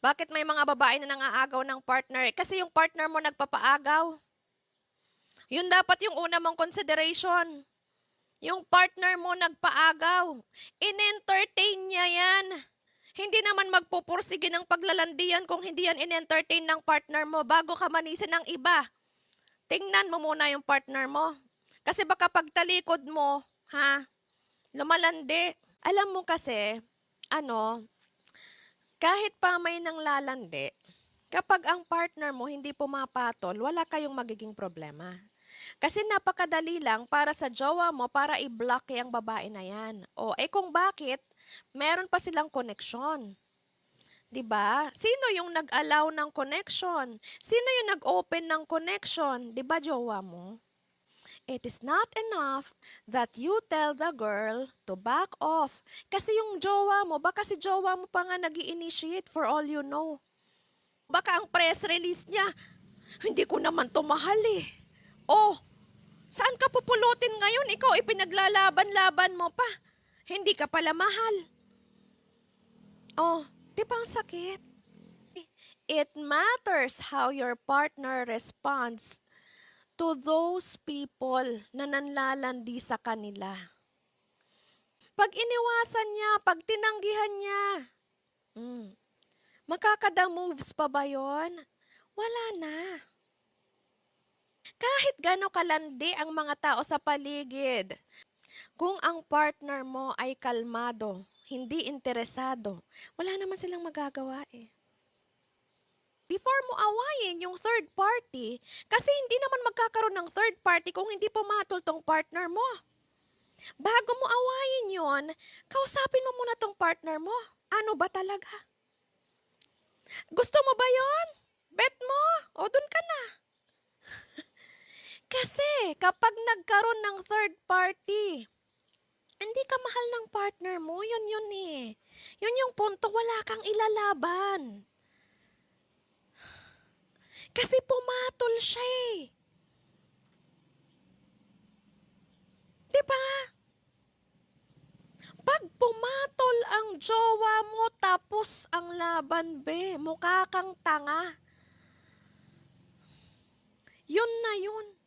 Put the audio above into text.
Bakit may mga babae na nangaagaw ng partner? Kasi yung partner mo nagpapaagaw. Yun dapat yung una mong consideration. Yung partner mo nagpaagaw. In-entertain niya yan. Hindi naman magpupursige ng paglalandian kung hindi yan in-entertain ng partner mo bago ka manisin ng iba. Tingnan mo muna yung partner mo. Kasi baka pagtalikod mo, ha, lumalandi. Alam mo kasi, ano, kahit pa may nang lalandi, kapag ang partner mo hindi pumapatol, wala kayong magiging problema. Kasi napakadali lang para sa jowa mo para i-block yung babae na yan. O, eh kung bakit, meron pa silang connection. 'Di ba? Sino yung nag-allow ng connection? Sino yung nag-open ng connection? 'Di ba, jowa mo? It is not enough that you tell the girl to back off. Kasi yung jowa mo, baka si jowa mo pa nga nag initiate for all you know. Baka ang press release niya, hindi ko naman to mahal eh. Oh, saan ka pupulutin ngayon? Ikaw ipinaglalaban-laban mo pa. Hindi ka pala mahal. Oh, di ba ang sakit? It matters how your partner responds to those people na nanlalandi sa kanila. Pag iniwasan niya, pag tinanggihan niya, mm, makakada moves pa ba yon? Wala na. Kahit gano'ng kalandi ang mga tao sa paligid, kung ang partner mo ay kalmado, hindi interesado, wala naman silang magagawa eh. Before mo awayin yung third party, kasi hindi naman magkakaroon ng third party kung hindi pumatol tong partner mo. Bago mo awayin yon, kausapin mo muna tong partner mo. Ano ba talaga? Gusto mo ba yon? Bet mo? O dun ka na. Kasi kapag nagkaroon ng third party, hindi ka mahal ng partner mo, yun yun eh. Yun yung punto, wala kang ilalaban. Kasi pumatol siya eh. Di? Pag pumatol ang jowa mo tapos ang laban, be, mukha kang tanga. Yun na yun.